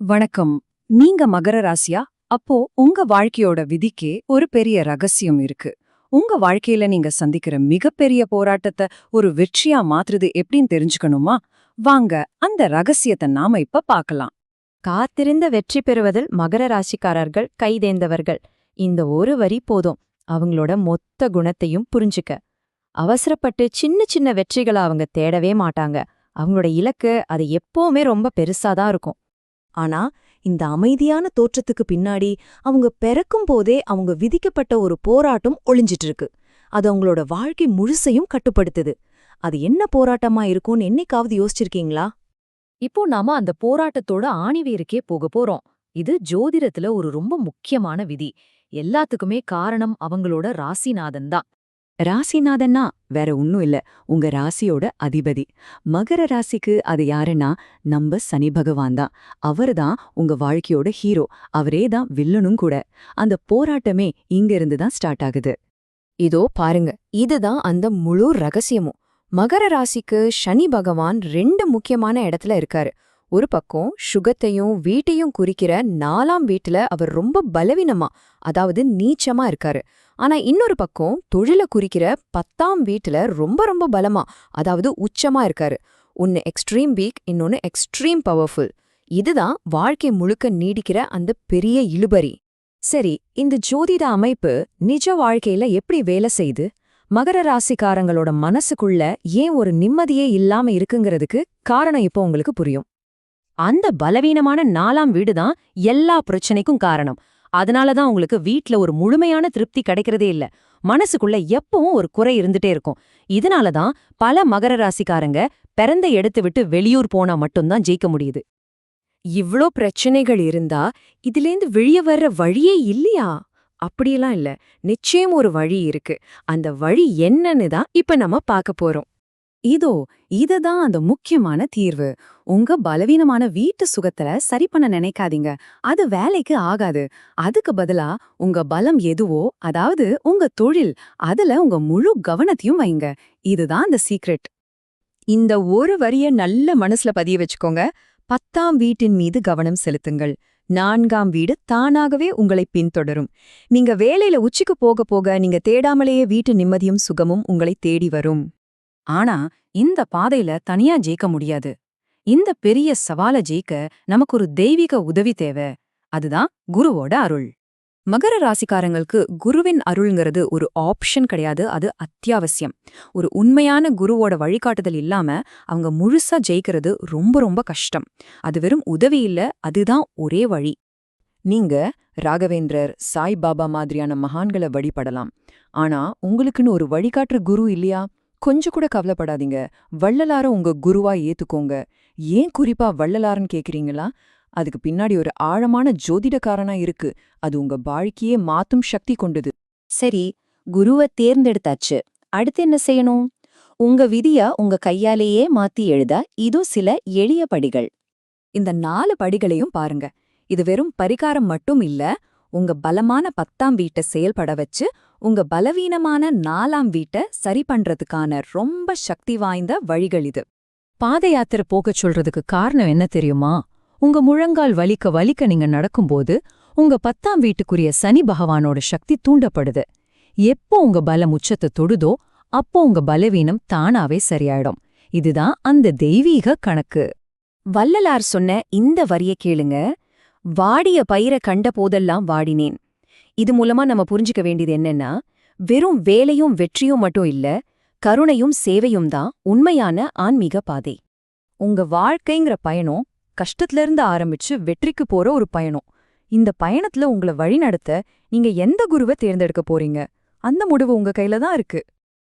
வணக்கம். நீங்க மகர ராசியா? அப்போ உங்க வாழ்க்கையோட விதிக்கே ஒரு பெரிய ரகசியம் இருக்கு. உங்க வாழ்க்கையில நீங்க சந்திக்கிற மிகப்பெரிய போராட்டத்தை ஒரு வெற்றியா மாத்துறது எப்படின்னு தெரிஞ்சுக்கணுமா? வாங்க அந்த ரகசியத்தை நாம இப்ப பார்க்கலாம். காத்திருந்த வெற்றி பெறுவதில் மகர ராசிக்காரர்கள் கைதேர்ந்தவர்கள். இந்த ஒரு வரி போதும். அவங்களோட மொத்த குணத்தையும் புரிஞ்சுக்க. அவசரப்பட்டு சின்ன சின்ன வெற்றிகளை அவங்க தேடவே மாட்டாங்க. அவங்களோட இலக்கு அது எப்பவுமே ரொம்ப பெருசாதான் இருக்கும். ஆனா இந்த அமைதியான தோற்றத்துக்கு பின்னாடி அவங்க பிறக்கும் போதே அவங்க விதிக்கப்பட்ட ஒரு போராட்டம் ஒளிஞ்சிட்டு இருக்கு அது அவங்களோட வாழ்க்கை முழுசையும் கட்டுப்படுத்துது. அது என்ன போராட்டமா இருக்கும்னு என்னைக்காவது யோசிச்சிருக்கீங்களா? இப்போ நாம அந்த போராட்டத்தோட ஆணிவேருக்கே போக போறோம். இது ஜோதிடத்துல ஒரு ரொம்ப முக்கியமான விதி. எல்லாத்துக்குமே காரணம் அவங்களோட ராசிநாதன் தான். ராசிநாதன்னா வேற ஒன்னும் இல்ல. உங்க ராசியோட அதிபதி. மகர ராசிக்கு அது யாருன்னா நம்ம சனி பகவான் தான். அவர்தான் உங்க வாழ்க்கையோட ஹீரோ. அவரே தான் வில்லனும் கூட. அந்த போராட்டமே இங்க இருந்து தான் ஸ்டார்ட் ஆகுது. இதோ பாருங்க. இதுதான் அந்த முழு ரகசியமும். மகர ராசிக்கு சனி பகவான் ரெண்டு முக்கியமான இடத்துல இருக்காரு. ஒரு பக்கம் சுகத்தையும் வீட்டையும் குறிக்கிற நாலாம் வீட்டுல அவர் ரொம்ப பலவீனமா அதாவது நீச்சமா இருக்காரு. ஆனா இன்னொரு பக்கம் தொழில குறிக்கிற பத்தாம் வீட்டுல ரொம்ப ரொம்ப பலமா அதாவது உச்சமா இருக்காரு. ஒன்னு எக்ஸ்ட்ரீம் வீக் இன்னொன்னு எக்ஸ்ட்ரீம் பவர்ஃபுல் இதுதான் வாழ்க்கை முழுக்க நீடிக்கிற அந்த பெரிய இழுபறி. சரி இந்த ஜோதிட அமைப்பு நிஜ வாழ்க்கையில எப்படி வேலை செய்யுது மகர ராசிக்காரங்களோட மனசுக்குள்ள ஏன் ஒரு நிம்மதியே இல்லாம இருக்குங்கிறதுக்கு காரணம் இப்போ உங்களுக்கு புரியும். அந்த பலவீனமான நாலாம் வீடுதான் எல்லா பிரச்சனைக்கும் காரணம். அதனாலதான் உங்களுக்கு வீட்ல ஒரு முழுமையான திருப்தி கிடைக்கிறதே இல்ல. மனசுக்குள்ள எப்பவும் ஒரு குறை இருந்துட்டே இருக்கும். இதனாலதான் பல மகர ராசிக்காரங்க பிறந்த எடுத்து விட்டு வெளியூர் போனா மட்டும்தான் ஜெயிக்க முடியுது. இவ்ளோ பிரச்சனைகள் இருந்தா இதுலேருந்து வெளிய வர்ற வழியே இல்லையா? அப்படியெல்லாம் இல்ல. நிச்சயம் ஒரு வழி இருக்கு. அந்த வழி என்னன்னு தான் இப்ப நம்ம பார்க்க போறோம். இதோ இதுதான் அந்த முக்கியமான தீர்வு. உங்க பலவீனமான வீட்டு சுகத்துல சரி பண்ண நினைக்காதீங்க. அது வேலைக்கு ஆகாது. அதுக்கு பதிலா உங்க பலம் எதுவோ அதாவது உங்க தொழில் அதுல உங்க முழு கவனத்தையும் வைங்க. இதுதான் அந்த சீக்ரெட் இந்த ஒரு வரிய நல்ல மனசுல பதிய வச்சுக்கோங்க. பத்தாம் வீட்டின் மீது கவனம் செலுத்துங்கள். நான்காம் வீடு தானாகவே உங்களை பின்தொடரும். நீங்க வேலையில உச்சிக்கு போக போக நீங்க தேடாமலேயே வீட்டு நிம்மதியும் சுகமும் உங்களை தேடி வரும். ஆனா இந்த பாதையில தனியா ஜெயிக்க முடியாது. இந்த பெரிய சவால ஜெயிக்க நமக்கு ஒரு தெய்வீக உதவி தேவை. அதுதான் குருவோட அருள். மகர ராசிக்காரங்களுக்கு குருவின் அருள்ங்கிறது ஒரு ஆப்ஷன் கிடையாது அது அத்தியாவசியம். ஒரு உண்மையான குருவோட வழிகாட்டுதல் இல்லாம அவங்க முழுசா ஜெயிக்கிறது ரொம்ப ரொம்ப கஷ்டம். அது வெறும் உதவி இல்ல அதுதான் ஒரே வழி. நீங்க ராகவேந்திரர் சாய்பாபா மாதிரியான மகான்களை வழிபடலாம். ஆனா உங்களுக்குன்னு ஒரு வழிகாட்டுற குரு இல்லையா? கொஞ்சம் கூட கவலைப்படாதீங்க. வள்ளலார உங்க குருவா ஏத்துக்கோங்க. ஏன் குறிப்பா வள்ளலாரன்னு கேக்குறீங்களா? அதுக்கு பின்னாடி ஒரு ஆழமான ஜோதிடக்காரனா இருக்கு. அது உங்க வாழ்க்கையே மாத்தும் சக்தி கொண்டது. சரி குருவ தேர்ந்தெடுத்தாச்சு. அடுத்து என்ன செய்யணும்? உங்க விதிய உங்க கையாலேயே மாத்தி எழுத இதோ சில எளிய படிகள். இந்த நாலு படிகளையும் பாருங்க. இது வெறும் பரிகாரம் மட்டும் இல்ல உங்க பலமான பத்தாம் வீட்டை செயல்பட வச்சு உங்க பலவீனமான நாலாம் வீட்டை சரி பண்றதுக்கான ரொம்ப சக்தி வாய்ந்த வழிகள் இது. பாத யாத்திரை போகச் சொல்றதுக்கு காரணம் என்ன தெரியுமா? உங்க முழங்கால் வலிக்க வலிக்க நீங்க நடக்கும்போது உங்க பத்தாம் வீட்டுக்குரிய சனி பகவானோட சக்தி தூண்டப்படுது. எப்போ உங்க பலம் உச்சத்தை தொடுதோ அப்போ உங்க பலவீனம் தானாவே சரியாயிடும். இதுதான் அந்த தெய்வீக கணக்கு. வள்ளலார் சொன்ன இந்த வரிய கேளுங்க. வாடிய பயிர கண்ட போதெல்லாம் வாடினேன். இது மூலமா நம்ம புரிஞ்சுக்க வேண்டியது என்னன்னா வெறும் வேலையும் வெற்றியும் மட்டும் இல்ல கருணையும் சேவையும் தான் உண்மையான ஆன்மீக பாதை. உங்க வாழ்க்கைங்கிற பயணம் கஷ்டத்துல இருந்து ஆரம்பிச்சு வெற்றிக்கு போற ஒரு பயணம். இந்த பயணத்துல உங்களை வழிநடத்த நீங்க எந்த குருவை தேர்ந்தெடுக்க போறீங்க? அந்த முடிவு உங்க கையில தான் இருக்கு.